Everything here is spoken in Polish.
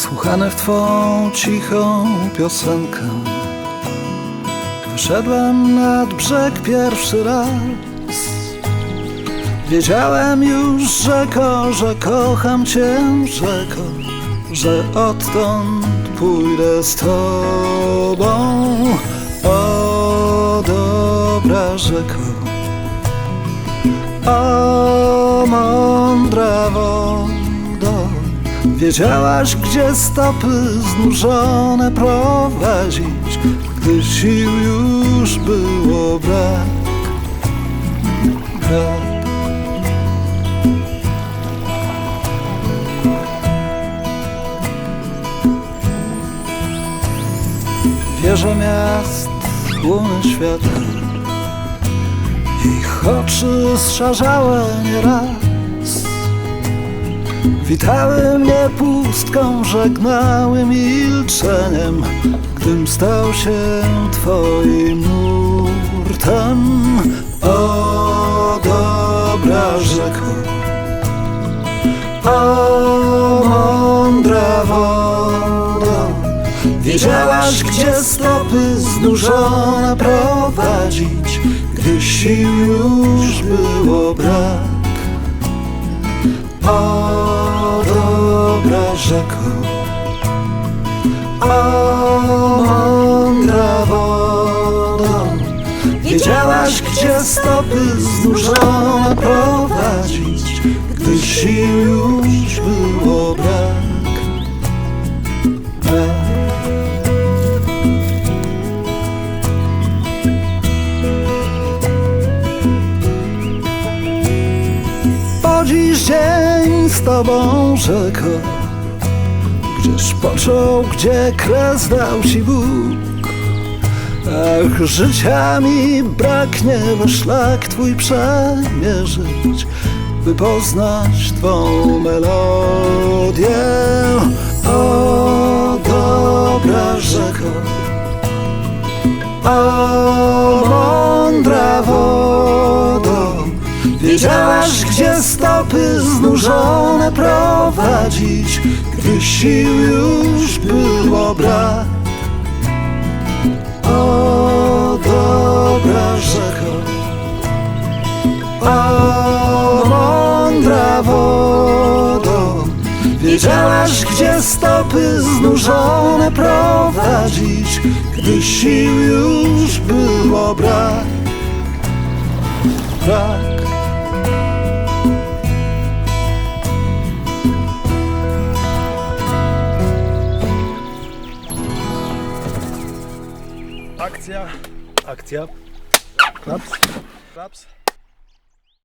Słuchany w twą cichą piosenkę. Wyszedłem nad brzeg pierwszy raz. Wiedziałem już, rzeko, że kocham cię, rzeko Że odtąd pójdę z tobą. O dobra rzeko. O mądra wodo Wiedziałaś, gdzie stopy znużone prowadzić Gdy sił już było brak. Brak Wieże miast, łuny świata Ich oczy zszarzały nieraz Witały mnie pustką, żegnały milczeniem Gdym stał się twoim nurtem. O dobra rzeko O mądra wodo Wiedziałaś, gdzie stopy znużone prowadzić Gdy sił już było brak. O rzeko O mądra wodo Wiedziałaś, gdzie stopy znużone prowadzić Gdy sił już było brak. Dziś dzień z tobą rzeko Gdzież począł, gdzie kres dał ci Bóg. Ach, życia mi braknie, by szlak twój przemierzyć By poznać twą melodię. O dobra rzeko. O Wiedziałaś, gdzie stopy znużone prowadzić Gdy sił już było brak. O dobra rzeko O mądra wodo. Wiedziałaś, gdzie stopy znużone prowadzić Gdy sił już było brak. Brak Akcja, akcja. Klaps, klaps.